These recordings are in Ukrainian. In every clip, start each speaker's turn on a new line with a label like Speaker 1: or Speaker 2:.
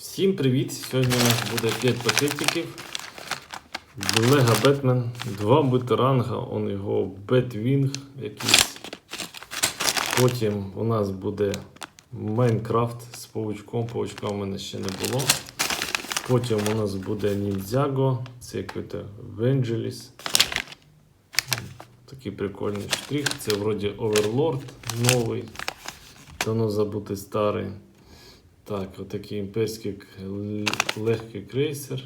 Speaker 1: Всім привіт! Сьогодні у нас буде 5 пакетиків. Лего Бетмен, два бутеранга, он його Бетвінг якийсь. Потім у нас буде Майнкрафт з паучком. Паучка у мене ще не було. Потім у нас буде Ніндзяго, це якийсь Венджеліс. Такий прикольний штрих. Це вроді Оверлорд новий. Давно забутий старий. Так, отакий імперський легкий крейсер.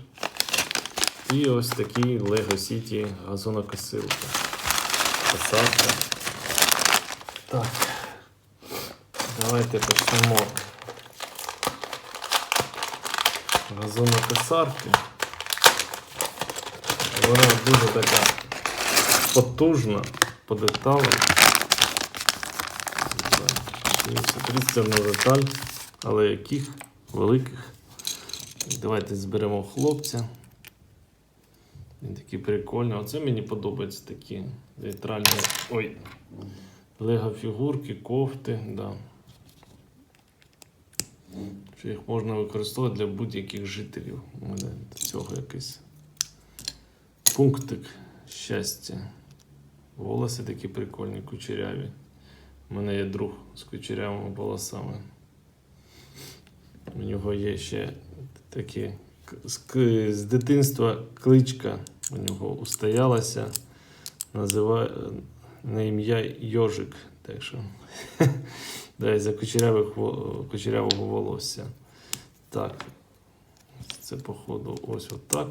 Speaker 1: І ось такий Lego City газонокосилка. Посадка. Так. Давайте почнемо. Газонокосарки. Вона дуже така потужна по деталям. Тридцять деталь, але яких великих. Давайте зберемо хлопця. Він такий прикольний. Оце мені подобаються такі нейтральні. Ой. Лего фігурки, кофти, да. Що їх можна використовувати для будь-яких жителів. У мене до цього якийсь пунктик щастя. Волоси такі прикольні, кучеряві. У мене є друг з кучерявими волосами. У нього є ще такі з, дитинства кличка у нього устоялася. Називає на ім'я Йожик. Так що да, за кучерявого волосся. Так. Це, походу, ось отак.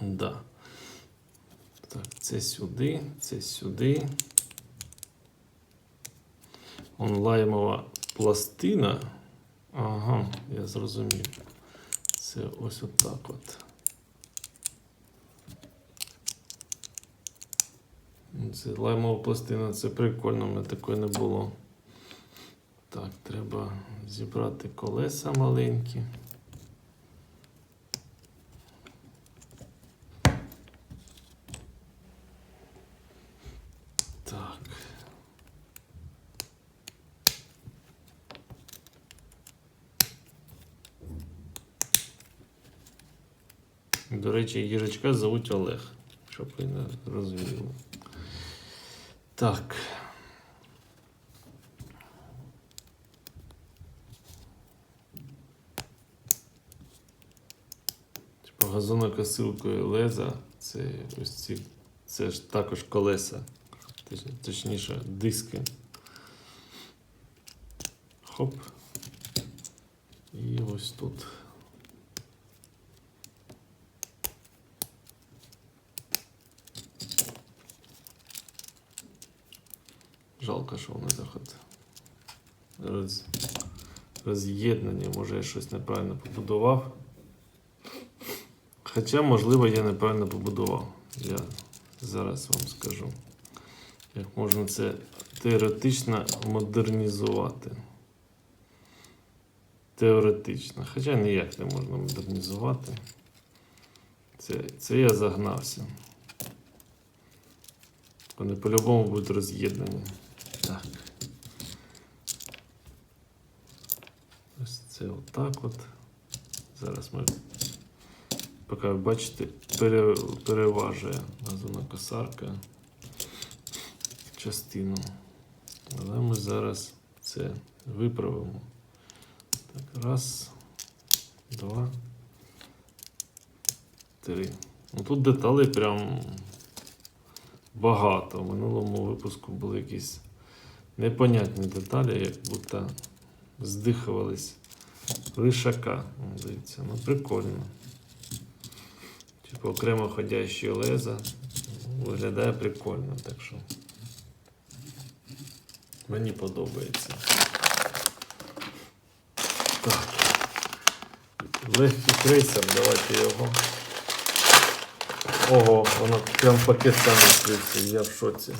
Speaker 1: Да. Так, це сюди, це сюди. Онлаймова пластина. Ага, я зрозумів. Це ось отак от. Ну, Це лаймова пластина, це прикольно, в мене такої не було. Так, треба зібрати колеса маленькі. Так. До речі, їжачка звуть Олег, щоб ви не розуміли. Так. Типу газонокосилкою леза це ось ці. Це ж також колеса. Точніше, диски. Хоп. І ось тут. Жалко, що вони от роз... роз'єднані. Може, я щось неправильно побудував. Хоча, можливо, я неправильно побудував. Я зараз вам скажу, як можна це теоретично модернізувати. Теоретично. Хоча ніяк не можна модернізувати. Це, це я загнався. Вони по-любому будуть роз'єднані. Так. Ось це отак от. Зараз ми, поки бачите, пере, переважує газона косарка частину. Але ми зараз це виправимо. Так, раз, два, три. Ну тут деталей прям багато. В минулому випуску були якісь непонятні деталі, як будто здихувались лишака. Дивіться, ну прикольно. Типу окремо ходящі леза. Виглядає прикольно, так що мені подобається. Так. Легкий крейсер, давайте його. Ого, воно прям пакет сам відкрився, я в шоці.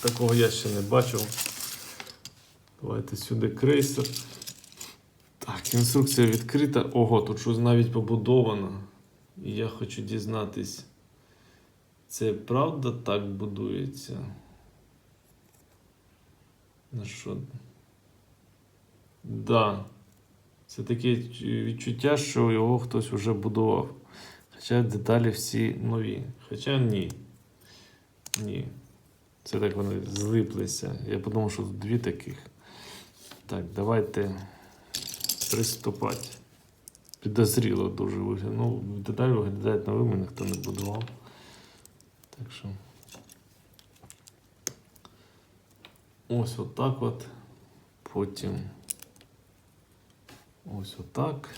Speaker 1: Такого я ще не бачив. Давайте сюди крейсер. Так, інструкція відкрита. Ого, тут щось навіть побудовано. І я хочу дізнатись, це правда так будується? На що? Да. Це таке відчуття, що його хтось вже будував. Хоча деталі всі нові. Хоча ні. Ні. Це так вони злиплися. Я подумав, що дві таких. Так, давайте приступати. Підозріло дуже виглядає. Ну, деталі виглядають новими, ніхто не будував. Так що. Ось отак от. Потім. Ось отак.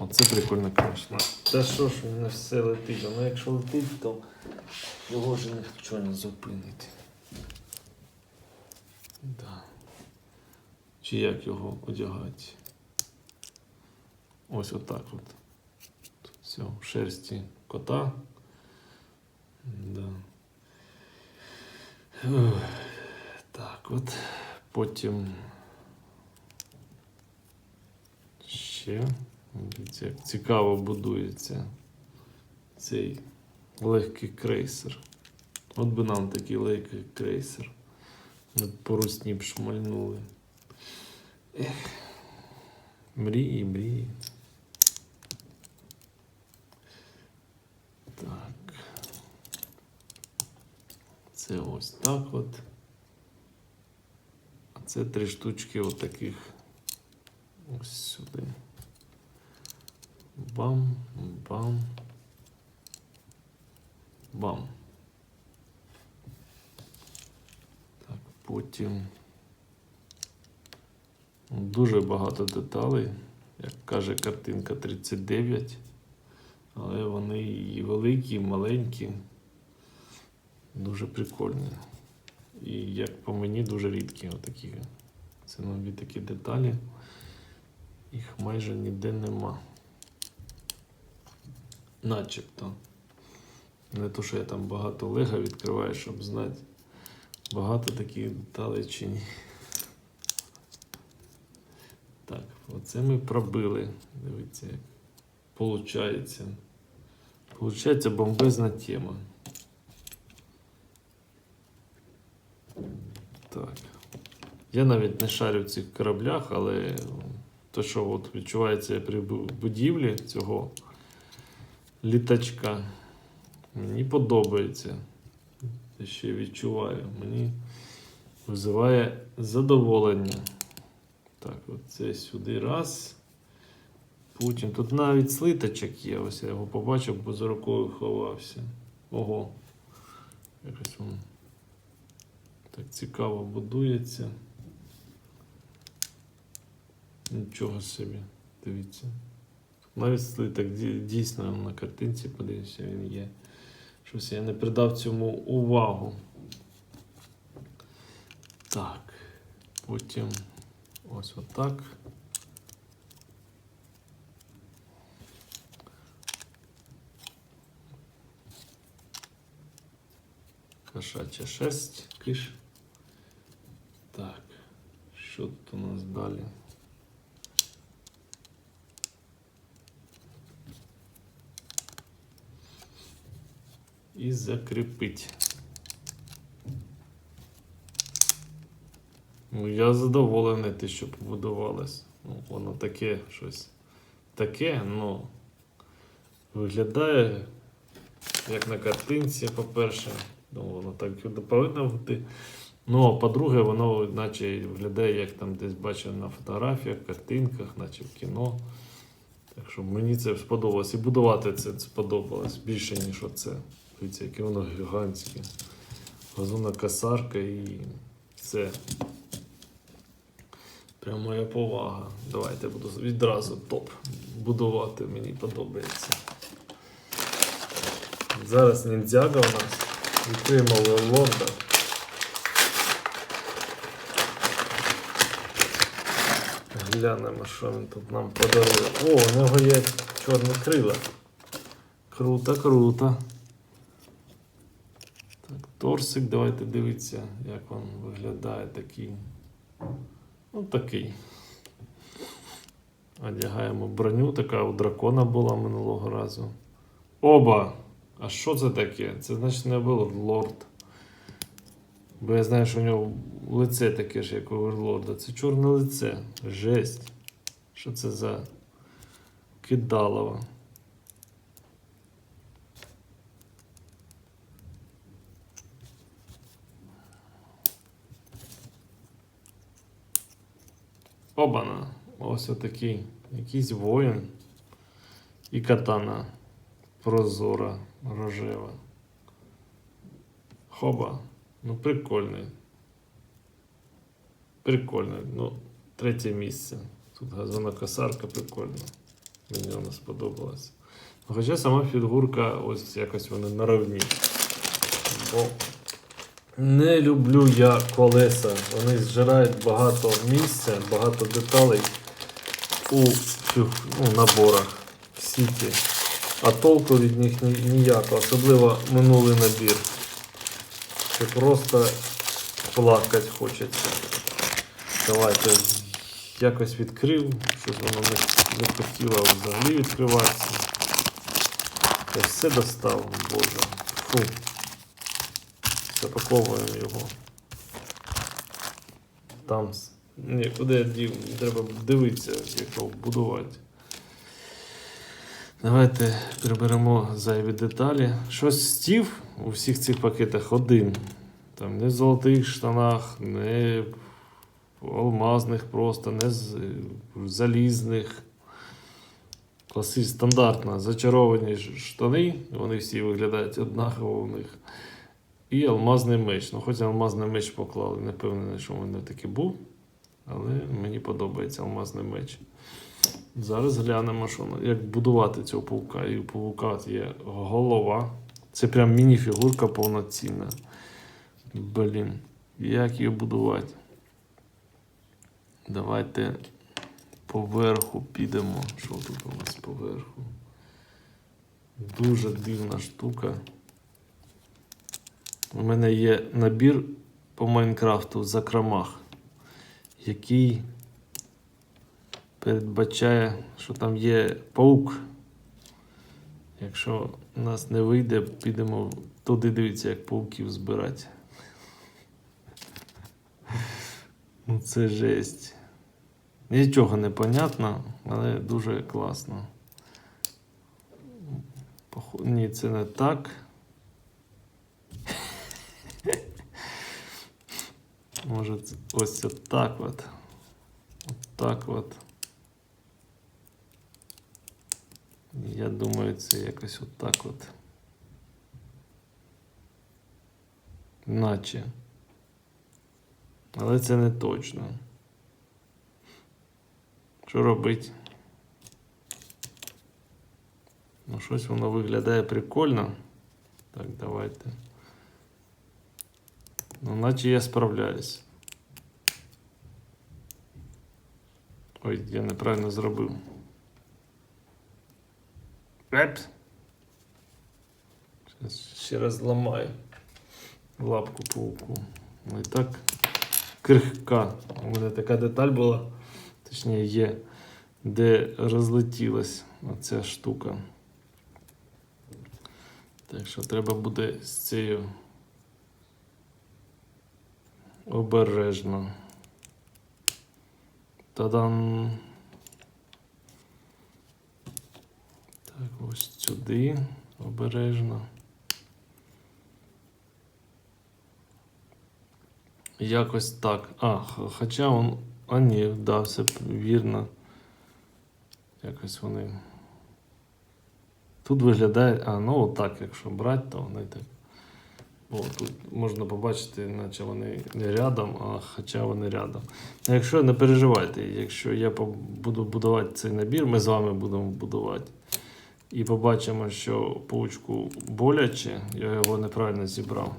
Speaker 1: Оце прикольно, звісно. Та що ж не все летить? Воно якщо летить, то його вже ніхто не зупинить. Да. Чи як його одягати? Ось отак от. Тут все шерсті кота. Да. Так, от. Потім ще. Дивіться, як цікаво будується цей легкий крейсер. От би нам такий легкий крейсер. Б б шмальнули. Мрії, мрії. Так. Це ось так от. А це три штучки отаких ось сюди. Бам, бам. Бам. Так, потім дуже багато деталей. Як каже картинка 39. Але вони і великі, і маленькі. Дуже прикольні. І як по мені дуже рідкі отакі. Це нові такі деталі. Їх майже ніде нема. Начебто. Не то, що я там багато лего відкриваю, щоб знати, багато таких деталей чи ні. Так, оце ми пробили. Дивіться, як получається. Получається бомбезна тема. Так. Я навіть не шарю в цих кораблях, але то, що от відчувається при будівлі цього літачка, мені подобається. Я ще відчуваю. Мені визиває задоволення. Так, оце сюди раз. Потім тут навіть слиточок є. Ось я його побачив, бо за рукою ховався. Ого. Якось він так цікаво будується. Нічого собі. Дивіться. Навіть слиток дійсно на картинці, подивіться, він є. Щось я не придав цьому увагу. Так. Потім ось отак. Кошача шерсть, киш. Так. Що тут у нас далі? І закріпить. Ну, я задоволений те, що побудувалось. Ну, воно таке щось. Таке, ну. Виглядає, як на картинці, по-перше. Ну, воно так і повинно бути. Ну, а по-друге, воно наче виглядає, як там десь бачив на фотографіях, картинках, наче в кіно. Так що мені це сподобалось. І будувати це сподобалось більше, ніж оце. Дивіться, яке воно гігантське. Газонна косарка і все. Прям моя повага. Давайте буду відразу топ будувати, мені подобається. Зараз ніндзяга у нас. Відкриємо лорда. Глянемо, що він тут нам подарує. О, у нього є чорні крила. Круто, круто. Так, торсик, давайте дивитися, як він виглядає такий. Ну, такий. Одягаємо броню, така у дракона була минулого разу. Оба! А що це таке? Це значить не лорд. Бо я знаю, що у нього лице таке ж, як у Верлорда. Це чорне лице. Жесть. Що це за кидалово? Ось отакий. Якийсь воїн. І катана прозора, рожева. Хоба. Ну, прикольний. Прикольний. Ну, третє місце. Тут газонокосарка прикольна. Мені вона сподобалась. Ну, Хоча сама фігурка, ось якось вони наравні. Бо не люблю я колеса. Вони зжирають багато місця, багато деталей у ну, наборах. Всі ті. А толку від них ні- ніякого, особливо минулий набір. Це просто плакати хочеться. Давайте якось відкрив, щось воно не хотіло взагалі відкриватися. Я все достав, боже. Фу. Запаковуємо його. Там. Ні, куди? Треба дивитися, як його будувати. Давайте приберемо зайві деталі. Щось стів у всіх цих пакетах один. Там не в золотих штанах, не в алмазних просто, не в залізних. Класи стандартно зачаровані штани, вони всі виглядають однаково у них. І алмазний меч. Ну, хоч алмазний меч поклали, не впевнений, що в мене такий був. Але мені подобається алмазний меч. Зараз глянемо, що як будувати цього паука. І у паука є голова. Це прям міні-фігурка повноцінна. Блін, як її будувати? Давайте поверху підемо. Що тут у нас поверху? Дуже дивна штука. У мене є набір по Майнкрафту в закромах, який передбачає, що там є паук. Якщо у нас не вийде, підемо туди дивитися, як пауків збирати. Ну це жесть. Нічого не понятно, але дуже класно. Ні, це не так. Ось це так от. Так от. Я думаю, це якось от так от. Наче. Але це не точно. Що робити? Ну, щось воно виглядає прикольно. Так, давайте. Ну, наче я справляюсь. Ой, я неправильно зробив. Еп. Щас ще раз зламаю лапку пауку. Ну і так крихка. У мене така деталь була, точніше є, де розлетілась оця штука. Так що треба буде з цією обережно. Та-дам! Так, ось сюди обережно. Якось так. А, хоча он. А ні, да, все вірно. Якось вони. Тут виглядає. А, ну отак, якщо брати, то вони так. Бо тут можна побачити, наче вони не рядом, а хоча вони рядом. Ну, Якщо не переживайте, якщо я буду будувати цей набір, ми з вами будемо будувати. І побачимо, що паучку боляче, я його неправильно зібрав.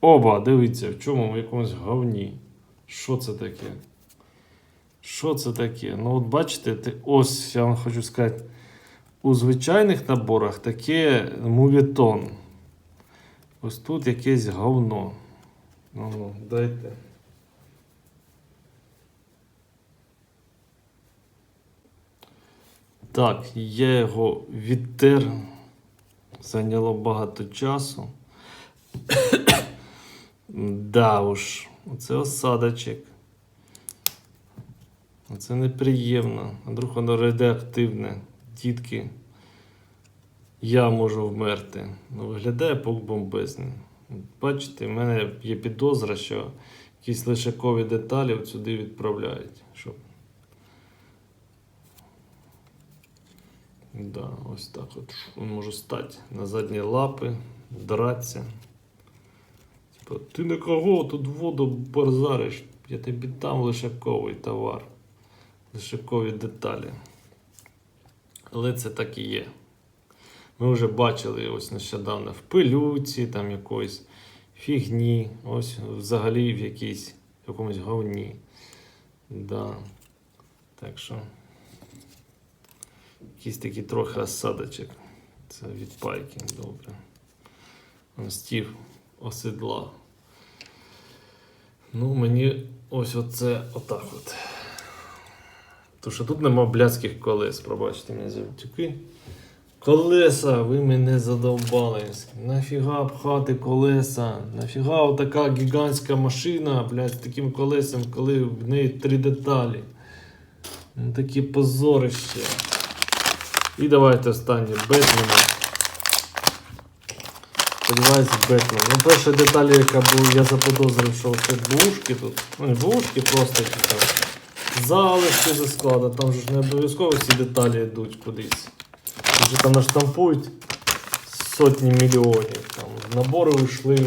Speaker 1: Оба, дивіться, в чому в якомусь говні. Що це таке? Що це таке? Ну, от бачите, ти, ось я вам хочу сказати, у звичайних наборах таке мувітон. Ось тут якесь говно. Ну, дайте. Так, я його відтер. Зайняло багато часу. Да уж, це осадочок. Це неприємно. Вдруг воно радіоактивне. Дітки. Я можу вмерти. Ну, виглядає пук бомбезний. Бачите, в мене є підозра, що якісь лишакові деталі сюди відправляють. Щоб... Да, ось так от він може стати на задні лапи, дратися. Типа, ти на кого тут воду борзариш? Я тобі дам лишаковий товар, лишакові деталі. Але це так і є. Ми вже бачили ось нещодавно в пилюці, там якоїсь фігні, ось взагалі в якійсь в якомусь говні. Да. Так що якийсь такий трохи осадочок. Це від пайки, добре. Стів оседла. Ну, мені ось оце отак от. Тому що тут нема блядських колес, пробачте мене за. Колеса, ви мене задовбали. Нафіга пхати колеса? Нафіга отака гігантська машина, блядь, з таким колесом, коли в неї три деталі. Ну, такі позорище. І давайте останнє Бетмена. Сподіваюся, Бетмен. Ну, перша деталь, яка була, я заподозрив, що це бушки тут. Ну, не бушки, просто там залишки зі складу. Там ж не обов'язково всі деталі йдуть кудись. Вже там наштампують сотні мільйонів. Там, набори вийшли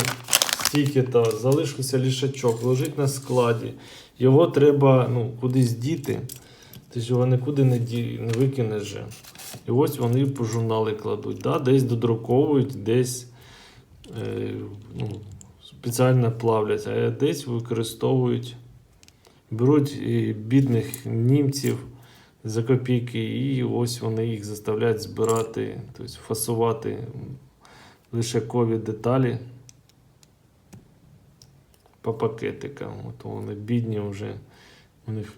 Speaker 1: стільки то залишився лішачок, лежить на складі. Його треба ну, кудись діти. Ти ж його нікуди не, ді... не викинеш. же. І ось вони по журнали кладуть. Да? Десь додруковують, десь е, ну, спеціально плавлять, а десь використовують, беруть е, бідних німців за копійки, і ось вони їх заставляють збирати, тобто фасувати лишакові деталі по пакетикам. От вони бідні вже, у них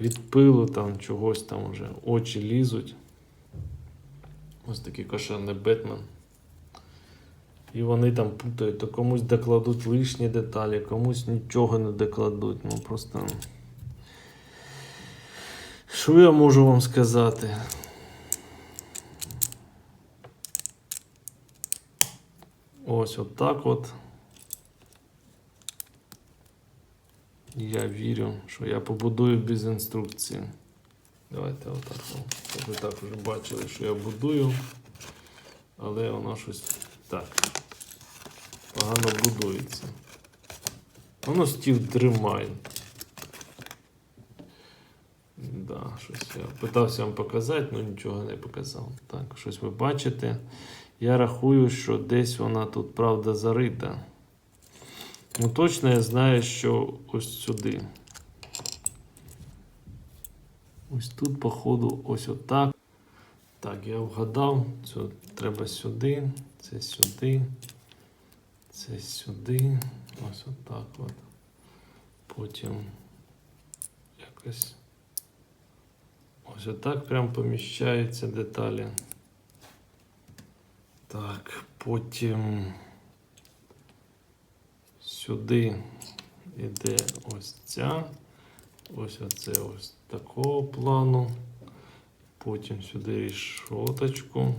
Speaker 1: від пилу там чогось там вже очі лізуть. Ось такий кошерний Бетмен. І вони там путають, то комусь докладуть лишні деталі, комусь нічого не докладуть. Ну просто. Що я можу вам сказати? Ось отак от. Я вірю, що я побудую без інструкції. Давайте отак. о. Щоб ви так вже бачили, що я будую. Але воно щось так. Погано будується. Воно стів тримає. Да, щось я питався вам показати, але нічого не показав. Так, щось ви бачите. Я рахую, що десь вона тут правда зарита. Ну точно я знаю, що ось сюди. Ось тут, походу, ось отак. Так, я вгадав. Це треба сюди, це сюди, це сюди. Ось отак от. Потім якось. Ось отак прям поміщаються деталі. Так, потім сюди йде ось ця. Ось оце ось такого плану. Потім сюди рішоточку.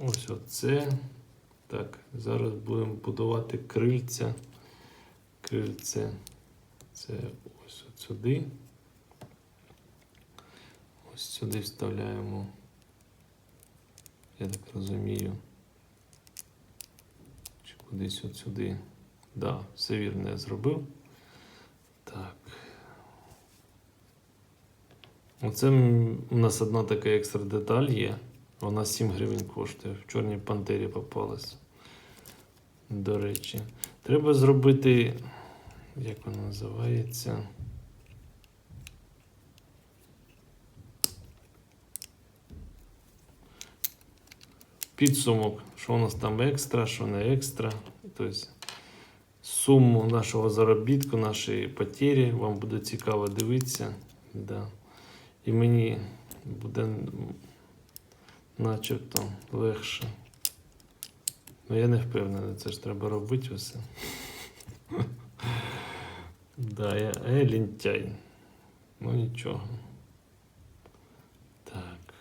Speaker 1: Ось оце. Так, зараз будемо будувати крильця. Крильце. Це ось от сюди. Ось сюди вставляємо. Я так розумію. Чи кудись от сюди. Да, все вірно я зробив. Так. Оце у нас одна така екстра деталь є. Вона 7 гривень коштує. В чорній пантері попалась. До речі. Треба зробити. Як вона називається? Підсумок, що у нас там екстра, що не екстра. Тобто суму нашого заробітку, нашої потері. Вам буде цікаво дивитися. Да. І мені буде начебто легше. Ну я не впевнений, це ж треба робити усе. Да, я, лінтяй. Ну нічого. Так.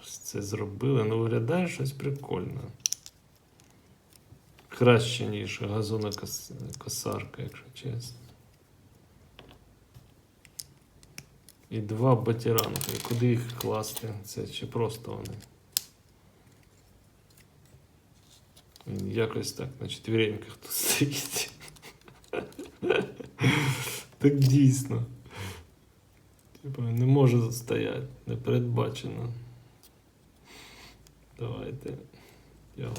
Speaker 1: Ось це зробили. Ну виглядає щось прикольне. Краще, ніж газона косарка, якщо чесно. І два батіранки. Куди їх класти? Це чи просто вони? Якось так на четвіреньках тут стоїть. Так дійсно. Типа не може стояти, не передбачено. Давайте його.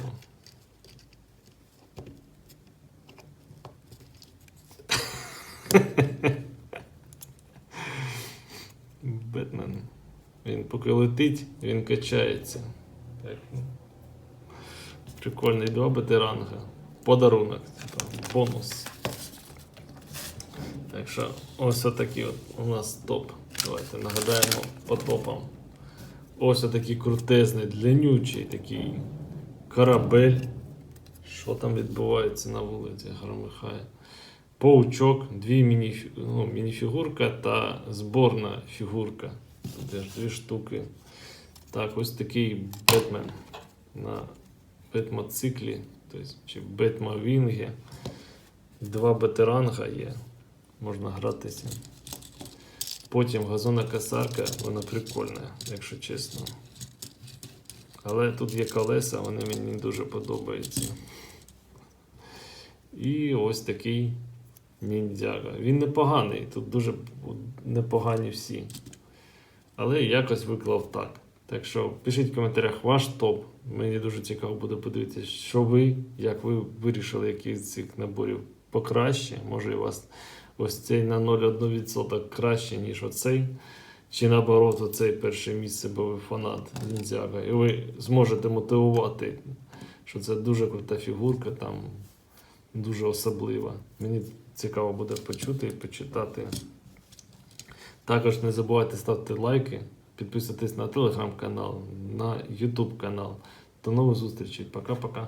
Speaker 1: Бетмен. Він поки летить, він качається. Так. Прикольний два бетеранга. Подарунок, типа, бонус. Так що ось отакий от у нас топ. Давайте нагадаємо по топам. Ось отакий крутезний, длиннючий такий корабель. Що там відбувається на вулиці, громихає. Паучок, дві міні, ну, мініфігурка та зборна фігурка. Тут дві штуки. Так, ось такий Бетмен на бетмотциклі, тобто, чи бетмовінгі. Два бетеранга є. Можна гратися. Потім газонна косарка, вона прикольна, якщо чесно. Але тут є колеса, вони мені дуже подобаються. І ось такий ніндзяга. Він непоганий, тут дуже непогані всі. Але якось виклав так. Так що пишіть в коментарях ваш топ. Мені дуже цікаво буде подивитися, що ви, як ви вирішили, який з цих наборів покраще. Може, у вас ось цей на 0,1% краще, ніж оцей. Чи наоборот, оцей перше місце, бо ви фанат ніндзяга. І ви зможете мотивувати, що це дуже крута фігурка, там дуже особлива. Мені цікаво буде почути і почитати. Також не забувайте ставити лайки, підписуйтесь на телеграм-канал, на YouTube канал. До нових зустрічей. Пока-пока.